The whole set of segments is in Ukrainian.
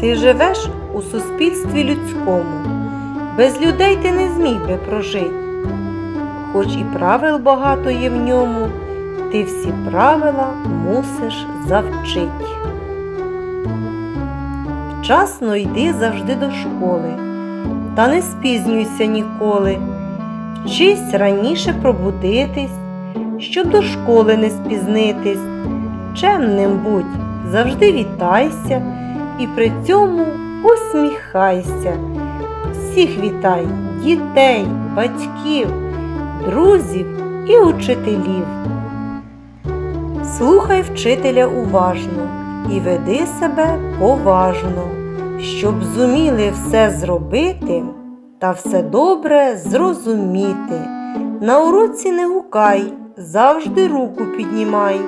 Ти живеш у суспільстві людському. Без людей ти не зміг би прожити. Хоч і правил багато є в ньому, ти всі правила мусиш завчить. Вчасно йди завжди до школи, та не спізнюйся ніколи. Вчись раніше пробудитись, щоб до школи не спізнитись. Чемним будь, завжди вітайся і при цьому усміхайся. Всіх вітай, дітей, батьків, друзів і учителів. Слухай вчителя уважно і веди себе поважно, щоб зуміли все зробити та все добре зрозуміти. На уроці не гукай, завжди руку піднімай.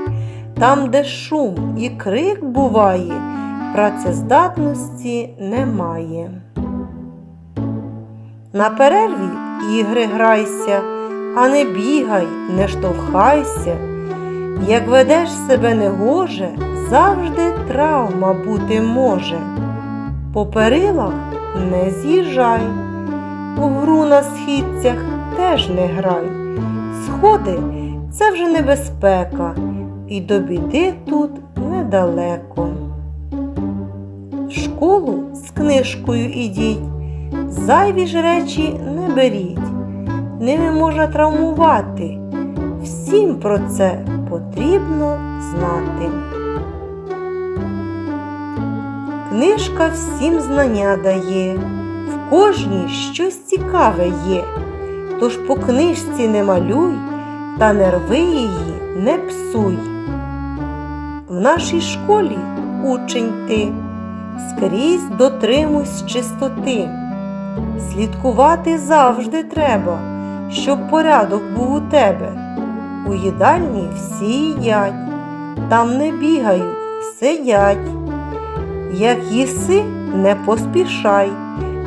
Там, де шум і крик буває, працездатності немає. На перерві ігри грайся, а не бігай, не штовхайся. Як ведеш себе негоже, завжди травма бути може. По перилах не з'їжджай, у гру на східцях теж не грай. Сходи це вже небезпека, і до біди тут недалеко. Школу з книжкою ідіть, зайві ж речі не беріть, ними можна травмувати. Всім про це потрібно знати. Книжка всім знання дає, в кожній щось цікаве є. Тож по книжці не малюй та нерви її не псуй. В нашій школі учень ти, скрізь дотримуйсь чистоти. Слідкувати завжди треба, щоб порядок був у тебе. У їдальні всі їдять, там не бігають, сидять. Як їси, не поспішай,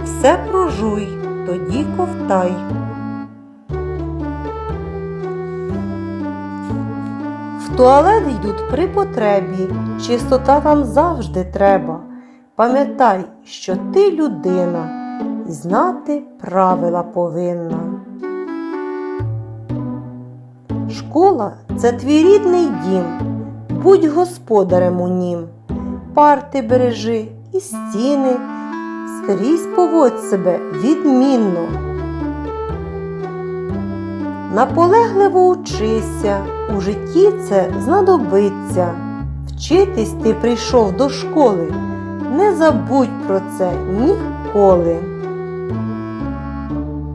все прожуй, тоді ковтай. В туалет йдуть при потребі, чистота там завжди треба. Пам'ятай, що ти людина, і знати правила повинна. Школа це твій рідний дім, будь господарем у нім, парти бережи і стіни, скрізь поводь себе відмінно. Наполегливо учися, у житті це знадобиться. Вчитись ти прийшов до школи, не забудь про це ніколи.